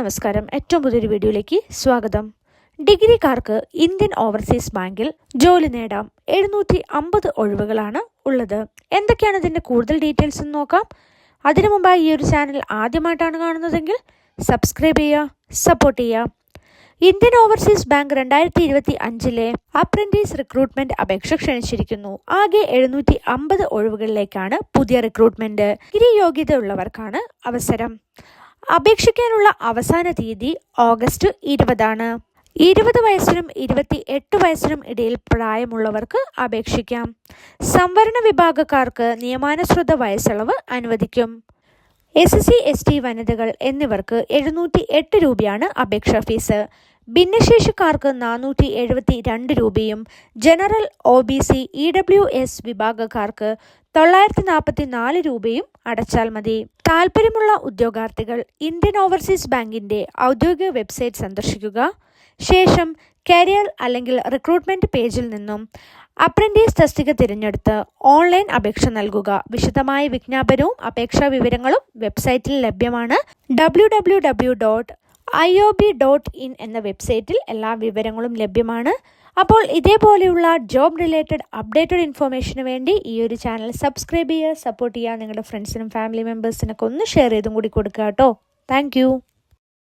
നമസ്കാരം. ഏറ്റവും പുതിയൊരു വീഡിയോയിലേക്ക് സ്വാഗതം. ഡിഗ്രിക്കാർക്ക് ഇന്ത്യൻ ഓവർസീസ് ബാങ്കിൽ ജോലി നേടാം. എഴുന്നൂറ്റി അമ്പത് ഒഴിവുകളാണ് ഉള്ളത്. എന്തൊക്കെയാണ് ഇതിന്റെ കൂടുതൽ ഡീറ്റെയിൽസ് എന്ന് നോക്കാം. അതിനു മുമ്പായി ഈ ഒരു ചാനൽ ആദ്യമായിട്ടാണ് കാണുന്നതെങ്കിൽ സബ്സ്ക്രൈബ് ചെയ്യുക സപ്പോർട്ട് ചെയ്യുക. ഇന്ത്യൻ ഓവർസീസ് ബാങ്ക് രണ്ടായിരത്തി ഇരുപത്തി അഞ്ചിലെ അപ്രന്റീസ് റിക്രൂട്ട്മെന്റ് അപേക്ഷ ക്ഷണിച്ചിരിക്കുന്നു. ആകെ എഴുന്നൂറ്റി അമ്പത് ഒഴിവുകളിലേക്കാണ് പുതിയ റിക്രൂട്ട്മെന്റ് ഡിഗ്രി യോഗ്യതയുള്ളവർക്കാണ് അവസരം. അപേക്ഷിക്കാനുള്ള അവസാന തീയതി ഓഗസ്റ്റ് ഇരുപതാണ്. ഇരുപത് വയസ്സിനും ഇരുപത്തി എട്ട് വയസ്സിനും ഇടയിൽ പ്രായമുള്ളവർക്ക് അപേക്ഷിക്കാം. സംവരണ വിഭാഗക്കാർക്ക് നിയമാനുസൃത വയസ്സളവ് അനുവദിക്കും. എസ് സി എസ് ടി വനിതകൾ എന്നിവർക്ക് എഴുന്നൂറ്റി എട്ട് രൂപയാണ് അപേക്ഷാ ഫീസ്. ഭിന്നശേഷിക്കാർക്ക് നാനൂറ്റി എഴുപത്തി രണ്ട് രൂപയും general O B C E W S വിഭാഗക്കാർക്ക് തൊള്ളായിരത്തി നാൽപ്പത്തി നാല് രൂപയും അടച്ചാൽ മതി. താൽപ്പര്യമുള്ള ഉദ്യോഗാർത്ഥികൾ ഇന്ത്യൻ ഓവർസീസ് ബാങ്കിന്റെ ഔദ്യോഗിക വെബ്സൈറ്റ് സന്ദർശിക്കുക. ശേഷം കരിയർ അല്ലെങ്കിൽ റിക്രൂട്ട്മെന്റ് പേജിൽ നിന്നും അപ്രന്റീസ് തസ്തിക തിരഞ്ഞെടുത്ത് ഓൺലൈൻ അപേക്ഷ നൽകുക. വിശദമായ വിജ്ഞാപനവും അപേക്ഷാ വിവരങ്ങളും വെബ്സൈറ്റിൽ ലഭ്യമാണ്. W W W dot I O B dot in എന്ന വെബ്സൈറ്റിൽ എല്ലാ വിവരങ്ങളും ലഭ്യമാണ്. അപ്പോൾ ഇതേപോലെയുള്ള ജോബ് റിലേറ്റഡ് അപ്ഡേറ്റഡ് ഇൻഫോർമേഷന് വേണ്ടി ഈ ഒരു ചാനൽ സബ്സ്ക്രൈബ് ചെയ്യുക സപ്പോർട്ട് ചെയ്യുക നിങ്ങളുടെ ഫ്രണ്ട്സിനും ഫാമിലി മെമ്പേഴ്സിനൊക്കെ ഒന്ന് ഷെയർ ചെയ്തും കൂടി കൊടുക്കുക കേട്ടോ. താങ്ക്